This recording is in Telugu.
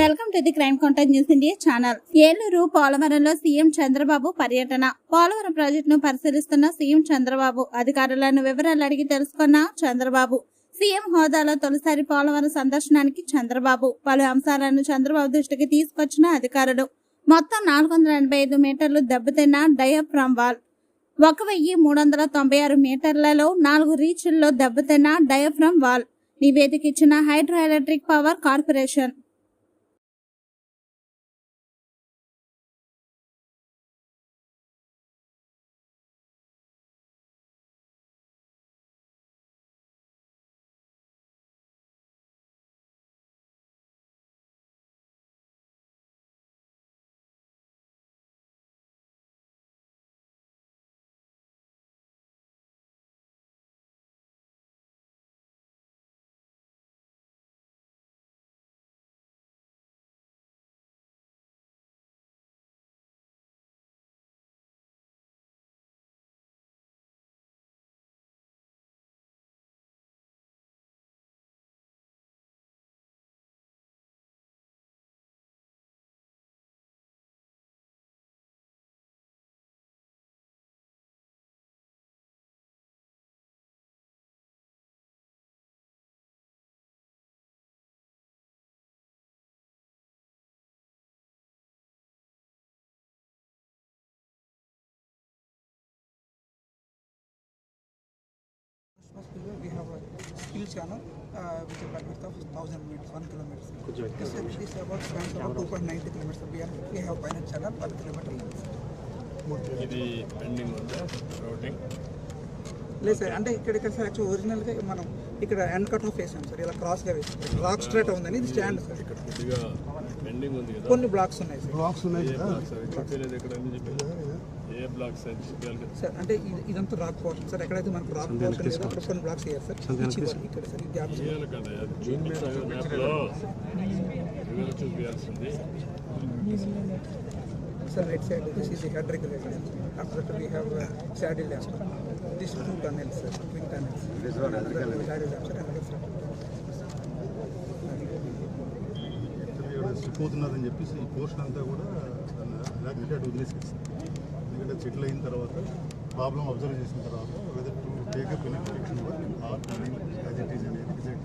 Welcome to the crime contact news India channel. Eluru పోలవరంలో సీఎం చంద్రబాబు పర్యటన. పోలవరం ప్రాజెక్టును పరిశీలిస్తున్న సీఎం చంద్రబాబు అధికారులను వివరాలు అడిగి తెలుసుకున్న చంద్రబాబు. సీఎం హోదాలో తొలిసారి పోలవరం సందర్శనానికి చంద్రబాబు. పలు అంశాలను చంద్రబాబు దృష్టికి తీసుకొచ్చిన అధికారులు. మొత్తం నాలుగు వందల ఎనభై ఐదు మీటర్లు దెబ్బతిన్న డయాఫ్రామ్ వాల్. ఒక వెయ్యి మూడు వందల తొంభై ఆరు మీటర్లలో నాలుగు రీచ్ల్లో దెబ్బతిన్న డయాఫ్రామ్ వాల్. నివేదిక ఇచ్చిన hydro electric power corporation. Hospital we thousand meters one kilometers two point ninety kilometers we have we have final one kilometer లేదు సార్ అంటే ఇక్కడ ఇక్కడ సార్ యాక్చువల్ ఒరిజినల్గా మనం ఇక్కడ ఎండ్ కట్ ఆఫ్ వేసాం సార్ ఇలా క్రాస్గా వేసాం. రాక్ స్ట్రైట్ ఉందని ఇది స్టాండ్ సార్. ఇక్కడ కొన్ని బ్లాక్స్ ఉన్నాయి సార్ బ్లాక్స్ ఉన్నాయి ఏ బ్లాక్స్ సార్ అంటే ఇది ఇదంతా రాక్ పోర్షన్ సార్ ఎక్కడైతే మనకు రాక్ పోర్షన్ లేదో అక్కడ కొన్ని బ్లాక్స్ వేయాలి సార్ ఇచ్చి ఇవ్వాలి ఇక్కడ సార్ ఈ గ్యాప్ చేయాలి కదా? అది చూపించాలి మ్యాప్లో రివర్ చూపించాల్సింది. Sir, right side, this is the head regulator. After that, we have uh, saddle lamp. These two tunnels, sir, twin tunnels. This one, saddle lamp, sir, another sir. పోతున్నదని చెప్పేసి ఈ పోర్షన్ అంతా కూడా లేకపోతే అటు వదిలేసేస్తారు ఎందుకంటే సెటిల్ అయిన తర్వాత ప్రాబ్లం అబ్జర్వ్ చేసిన తర్వాత whether to take up in direction or as it అనేది డిసైడ్